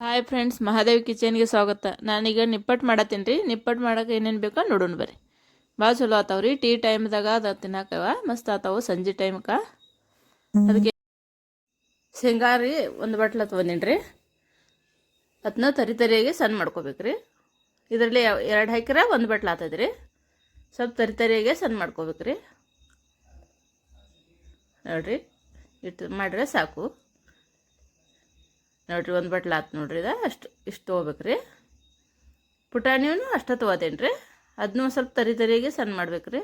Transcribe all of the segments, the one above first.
Hi friends Mahadev ಕಿಚನ್ಗೆ ಸ್ವಾಗತ. ನಾನೀಗ ನಿಪ್ಪಟ್ಟು ಮಾಡತ್ತೀನಿ ರೀ. ನಿಪ್ಪಟ್ಟು ಮಾಡಕ್ಕೆ ಏನೇನು ಬೇಕೋ ನೋಡೋಣ ಬರ್ರಿ. ಭಾಳ ಚಲೋ ಆತಾವ ರೀ. ಟೀ ಟೈಮ್ದಾಗ ಅದು ತಿನ್ನಾಕವ. ಮಸ್ತ್ ಆತಾವು ಸಂಜೆ ಟೈಮ್ಕ ಅದಕ್ಕೆ ಶೇಂಗಾ ರೀ ಒಂದು ಬಟ್ಲ ತೊಗೊಂಡಿನಿ ರೀ. ಅದನ್ನ ತರಿ ತರಿಯಾಗಿ ಸಣ್ಣ ಮಾಡ್ಕೋಬೇಕು ರೀ. ಇದರಲ್ಲಿ ಎರಡು ಹಾಕಿರ ಒಂದು ಬಟ್ಲ ಆತದ ರೀ. ಸ್ವಲ್ಪ ತರಿ ತರಿಯಾಗೆ ಸಣ್ಣ ಮಾಡ್ಕೋಬೇಕು ರೀ. ನೋಡಿರಿ ಇಟ್ಟು ಮಾಡಿದ್ರೆ ಸಾಕು. ನೋಡ್ರಿ, ಒಂದು ಬಟ್ಲ ಆತು ನೋಡ್ರಿ ಇದು. ಅಷ್ಟು, ಇಷ್ಟು ತೊಗೋಬೇಕು ರೀ ಪುಟಾಣಿನೂ ಅಷ್ಟೇ ತೊಗೋತೇನೆ ರೀ ಅದನ್ನೂ ಸ್ವಲ್ಪ ತರಿ ತರಿಗೆ ಸಣ್ಣ ಮಾಡ್ಬೇಕು ರೀ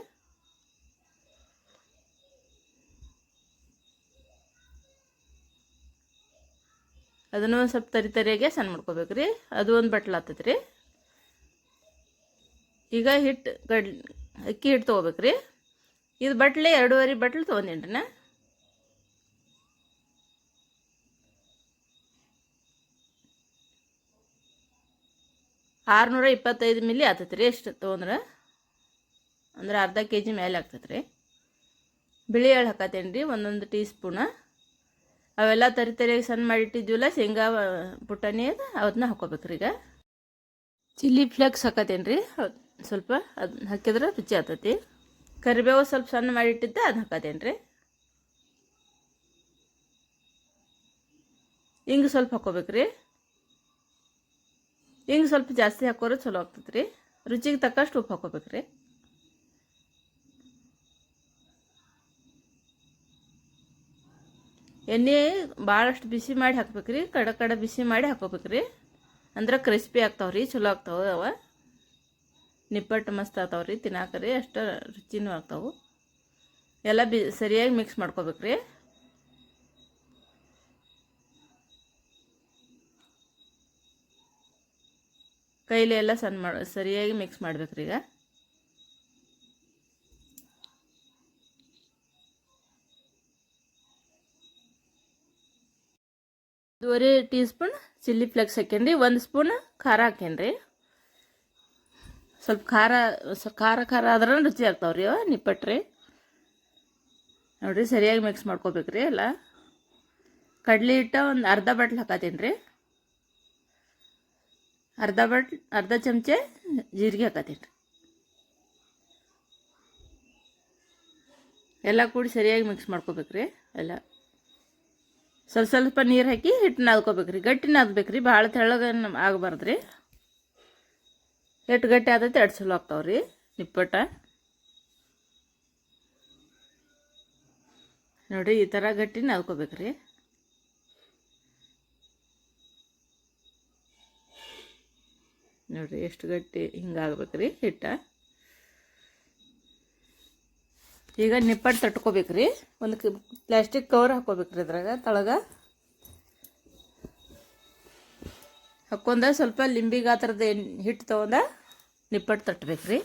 ಅದನ್ನು ಒಂದು ಸ್ವಲ್ಪ ತರಿ ತರಿಯಾಗೆ ಸಣ್ಣ ಮಾಡ್ಕೋಬೇಕು ರೀ ಅದು ಒಂದು ಬಟ್ಲ ಆತೈತೆ ರೀ ಈಗ ಹಿಟ್ಟು ಗಡ್, ಅಕ್ಕಿ ಹಿಟ್ಟು ತೊಗೋಬೇಕು ರೀ ಇದು ಬಟ್ಲೆ ಎರಡೂವರೆ ಬಟ್ಲು ತೊಗೊಂಡೇನ್ರಿ ನಾ. ಆರುನೂರ ಇಪ್ಪತ್ತೈದು ಮಿಲಿ ಆಗ್ತೈತೆ ರೀ ಎಷ್ಟು ತೊಗೊಂಡ್ರೆ. ಅಂದ್ರೆ ಅರ್ಧ ಕೆ ಜಿ ಮೇಲೆ ಆಗ್ತೈತೆ ರೀ. ಬಿಳಿ ಎಳ್ಳು ಹಾಕತ್ತೇನೆ ರೀ, ಒಂದೊಂದು ಟೀ ಸ್ಪೂನ ಅವೆಲ್ಲ ತರಿ ತರಿಯಾಗಿ ಸಣ್ಣ ಮಾಡಿಟ್ಟಿದ್ವಲ್ಲ ಶೇಂಗಾ ಪುಟಾಣಿ ಅದು ಅದನ್ನ ಹಾಕೋಬೇಕು ರೀ ಈಗ. ಚಿಲ್ಲಿ ಫ್ಲೇಕ್ಸ್ ಹಾಕತ್ತೇನೆ ರೀ ಸ್ವಲ್ಪ ಅದನ್ನ ಹಾಕಿದ್ರೆ ರುಚಿ ಆಗ್ತೈತಿ ಕರಿಬೇವು ಸ್ವಲ್ಪ ಸಣ್ಣ ಮಾಡಿಟ್ಟಿದ್ದೆ ಅದು ಹಾಕತ್ತೇನೆ ರೀ. ಹಿಂಗೆ ಸ್ವಲ್ಪ ಹಾಕೋಬೇಕು ರೀ. ಹಿಂಗೆ ಸ್ವಲ್ಪ ಜಾಸ್ತಿ ಹಾಕೋರೆ ಚಲೋ ಆಗ್ತದೆ ರೀ ರುಚಿಗೆ ತಕ್ಕಷ್ಟು ಉಪ್ಪು ಹಾಕೋಬೇಕು ರೀ ಎಣ್ಣೆ ಭಾಳಷ್ಟು ಬಿಸಿ ಮಾಡಿ ಹಾಕ್ಬೇಕು ರೀ ಕಡ ಕಡ ಬಿಸಿ ಮಾಡಿ ಹಾಕೋಬೇಕು ರೀ ಅಂದ್ರೆ ಕ್ರಿಸ್ಪಿ ಆಗ್ತಾವೆ ರೀ ಚಲೋ ಆಗ್ತಾವೆ ಅವ. ನಿಪ್ಪಟ್ಟು ಮಸ್ತ್ ಆಗ್ತಾವ್ರಿ ರೀ ತಿನ್ನಾಕ ರೀ ಅಷ್ಟು ರುಚಿನೂ ಆಗ್ತಾವೆ. ಎಲ್ಲ ಬಿ ಸರಿಯಾಗಿ ಮಿಕ್ಸ್ ಮಾಡ್ಕೋಬೇಕು ಕೈಲಿ ಎಲ್ಲ ಸಣ್ಣ ಮಾಡಿ, ಸರಿಯಾಗಿ ಮಿಕ್ಸ್ ಮಾಡ್ಬೇಕು ಈಗ. ಒಂದೂವರೆ ಟೀ ಸ್ಪೂನ್ ಚಿಲ್ಲಿ ಫ್ಲೇಕ್ಸ್ ಹಾಕೇನ್ರಿ ಒಂದು ಸ್ಪೂನ್ ಖಾರ ಹಾಕೇನ್ರಿ ಸ್ವಲ್ಪ ಖಾರ ಖಾರ ಖಾರ ಆದ್ರೆ ರುಚಿ ಆಗ್ತಾವೆ ರೀ ನಿಪ್ಪಟ್ರಿ ನೋಡಿರಿ ಸರಿಯಾಗಿ ಮಿಕ್ಸ್ ಮಾಡ್ಕೋಬೇಕ್ರಿ ಎಲ್ಲ. ಕಡಲೆ ಹಿಟ್ಟ ಒಂದು ಅರ್ಧ ಬಟ್ಲು ಹಾಕತ್ತೀನಿ ರೀ. ಅರ್ಧ ಬಟ್, ಅರ್ಧ ಚಮಚೆ ಜೀರಿಗೆ ಹಾಕತ್ತೀನಿ ಎಲ್ಲ ಕೂಡಿ ಸರಿಯಾಗಿ ಮಿಕ್ಸ್ ಮಾಡ್ಕೋಬೇಕ್ರಿ. ಎಲ್ಲ ಸ್ವಲ್ಪ ಸ್ವಲ್ಪ ನೀರು ಹಾಕಿ ಹಿಟ್ಟು ನಾದ್ಕೋಬೇಕು ರೀ ಗಟ್ಟಿ ನಾದ್ಬೇಕು ರೀ ಭಾಳ ತೆಳ್ಳಗ ಆಗಬಾರ್ದು ರೀ ಎಷ್ಟು ಗಟ್ಟಿ ಆದೈತೆ ಎರಡು ಸಲ ಆಗ್ತಾವೆ ರೀ ನಿಪ್ಪಟ್ಟ. ನೋಡಿ ಈ ಥರ ಗಟ್ಟಿ ನಾದ್ಕೋಬೇಕು ನೋಡಿರಿ, ಎಷ್ಟು ಗಟ್ಟಿ ಹಿಂಗಾಗ್ಬೇಕು ರೀ ಹಿಟ್ಟ. ಈಗ ನಿಪ್ಪಟ್ಟು ತಟ್ಕೋಬೇಕು ರೀ ಒಂದು ಪ್ಲಾಸ್ಟಿಕ್ ಕವರ್ ಹಾಕೋಬೇಕು ರೀ ಅದ್ರಾಗ ತಳಗ. ಹಾಕೊಂಡ ಸ್ವಲ್ಪ ಲಿಂಬಿ ಗಾತ್ರದ ಹಿಟ್ಟು ತೊಗೊಂಡ ನಿಪ್ಪಟ್ಟು ತಟ್ಟಬೇಕು ರೀ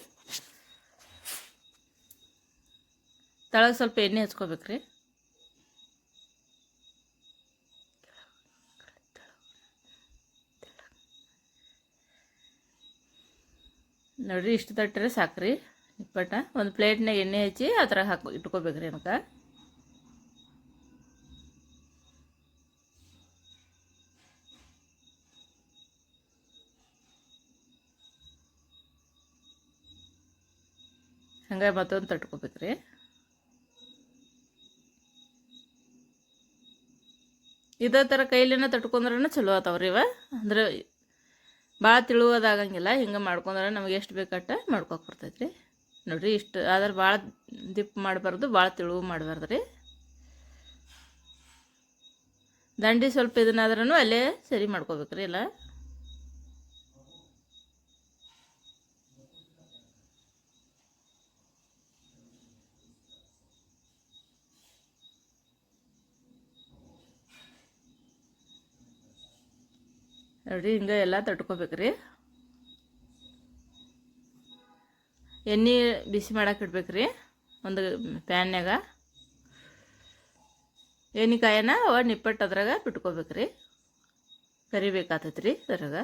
ತಳಗ ಸ್ವಲ್ಪ ಎಣ್ಣೆ ಹಚ್ಕೋಬೇಕು ರೀ ನೋಡಿರಿ, ಇಷ್ಟು ತಟ್ಟರೆ ಸಾಕ್ರಿ. ನಿಪ್ಪಟ್ಟ ಒಂದು ಪ್ಲೇಟ್ನಾಗ ಎಣ್ಣೆ ಹಚ್ಚಿ ಅದ್ರಾಗ ಹಾಕಿ, ಇಟ್ಕೋಬೇಕ್ರಿ ಏನಕ್ಕೆ. ಹಂಗೆ ಮತ್ತೊಂದು ತಟ್ಕೋಬೇಕ್ರಿ. ಇದೇ ಥರ ಕೈಲಿನ ತಟ್ಕೊಂಡ್ರೆ ಚಲೋ ಆತಾವ್ರಿ ಇವ. ಅಂದ್ರೆ ಭಾಳ ತಿಳುವುದಾಗಂಗಿಲ್ಲ, ಹಿಂಗೆ ಮಾಡ್ಕೊಂಡ್ರೆ ನಮಗೆ ಎಷ್ಟು ಬೇಕಟ್ಟ ಮಾಡ್ಕೊಕ್ ಬರ್ತೈತೆ ರೀ ನೋಡಿರಿ ಇಷ್ಟು ಆದ್ರೆ ಭಾಳ ದಿಪ್ ಮಾಡಬಾರ್ದು ಭಾಳ ತಿಳುವು ಮಾಡಬಾರ್ದು ರೀ. ದಂಡಿ ಸ್ವಲ್ಪ ಇದನ್ನಾದ್ರೂ ಅಲ್ಲೇ ಸರಿ ಮಾಡ್ಕೋಬೇಕ್ರಿ ಎಲ್ಲ. ನೋಡಿ, ಹಿಂಗೆ ಎಲ್ಲ ತಟ್ಕೋಬೇಕ್ರಿ. ಎಣ್ಣೆ ಬಿಸಿ ಮಾಡಕ್ಕೆ ಇಡ್ಬೇಕ್ರಿ, ಒಂದು ಪ್ಯಾನ್ಯಾಗ. ಎಣ್ಣೆಕಾಯನ್ನ ಅವ ನಿಪ್ಪಟ್ಟು ಅದ್ರಾಗ ಬಿಟ್ಕೋಬೇಕ್ರಿ. ಕರಿಬೇಕಾತೈತ್ರಿ ಅದ್ರಾಗ.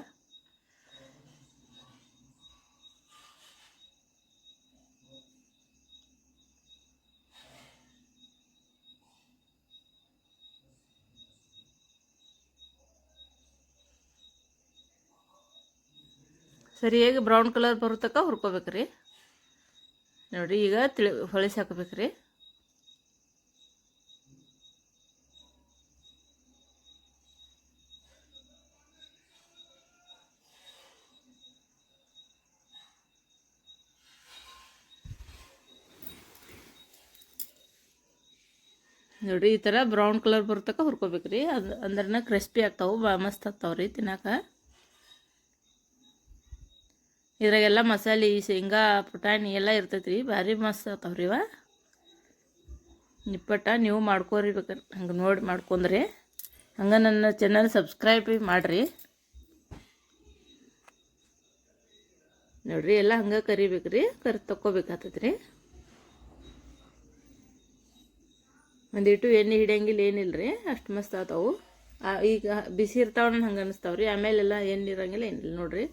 ಸರಿಯಾಗಿ ಬ್ರೌನ್ ಕಲರ್ ಬರೋ ಹುರ್ಕೋಬೇಕು ಹುರ್ಕೋಬೇಕ್ರಿ. ನೋಡಿರಿ ಈಗ ತಿಳಿ, ಹೊಳಿಸಿ ರೀ ನೋಡಿ, ಈ ಥರ ಬ್ರೌನ್ ಕಲರ್ ಬರ್ತಕ್ಕ ಹುರ್ಕೋಬೇಕ್ರಿ. ಅದು, ಅಂದ್ರನ ಕ್ರಿಸ್ಪಿ ಆಗ್ತಾವೆ ಮಸ್ತ್ ಆಗ್ತಾವೆ ರೀ ತಿನ್ನಾಕ. ಇದ್ರಾಗೆಲ್ಲ ಮಸಾಲೆ, ಶೇಂಗಾ, ಪುಟಾಣಿ ಎಲ್ಲ ಇರ್ತೈತೆ ರೀ ಭಾರಿ ಮಸ್ತ್ ಆಗ್ತಾವ್ರಿ ಇವ. ನಿಪ್ಪಟ್ಟ ನೀವು ಮಾಡ್ಕೋರಿ ಬೇಕಾರೆ. ಹಂಗೆ ನೋಡಿ ಮಾಡ್ಕೊಂಡ್ರಿ. ಹಂಗೆ ನನ್ನ ಚಾನಲ್ ಸಬ್ಸ್ಕ್ರೈಬ್ ಮಾಡಿರಿ. ನೋಡಿರಿ, ಎಲ್ಲ ಹಂಗೆ ಕರಿಬೇಕ್ರಿ. ಕರಿ ತಕ್ಕೋಬೇಕಾಗ್ತೈತೆ ರೀ ಒಂದಿಟ್ಟು ಎಣ್ಣೆ ಹಿಡಿಯಂಗಿಲ್ಲ ಏನಿಲ್ಲ ರೀ ಅಷ್ಟು ಮಸ್ತ್ ಆಗ್ತಾವೆ ಈಗ ಬಿಸಿ ಇರ್ತಾವ ಹಂಗೆ ಅನಿಸ್ತಾವ ರೀ ಆಮೇಲೆಲ್ಲ ಎಣ್ಣೆ ಇರಂಗಿಲ್ಲ, ಏನಿಲ್ಲ ನೋಡ್ರಿ.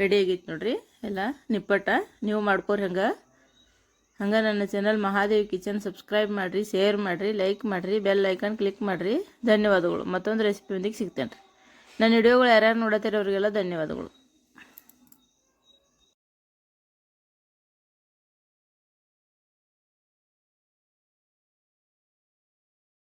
ರೆಡಿ ಆಗೈತೆ ನೋಡ್ರಿ. ಎಲ್ಲ ನಿಪ್ಪಟ್ಟ. ನೀವು ಮಾಡ್ಕೋರಿ ಹಂಗೆ. ಹಂಗೆ ನನ್ನ ಚಾನಲ್ ಮಹಾದೇವಿ ಕಿಚನ್ ಸಬ್ಸ್ಕ್ರೈಬ್ ಮಾಡಿರಿ ಶೇರ್ ಮಾಡಿರಿ ಲೈಕ್ ಮಾಡಿರಿ ಬೆಲ್ ಐಕನ್ ಕ್ಲಿಕ್ ಮಾಡಿರಿ. ಧನ್ಯವಾದಗಳು. ಮತ್ತೊಂದು ರೆಸಿಪಿಯೊಂದಿಗೆ ಸಿಗ್ತೇನೆ ರೀ ನನ್ನ ವಿಡಿಯೋಗಳು ಯಾರ್ಯಾರು ನೋಡತ್ತೀರಿ ಅವರಿಗೆಲ್ಲ ಧನ್ಯವಾದಗಳು.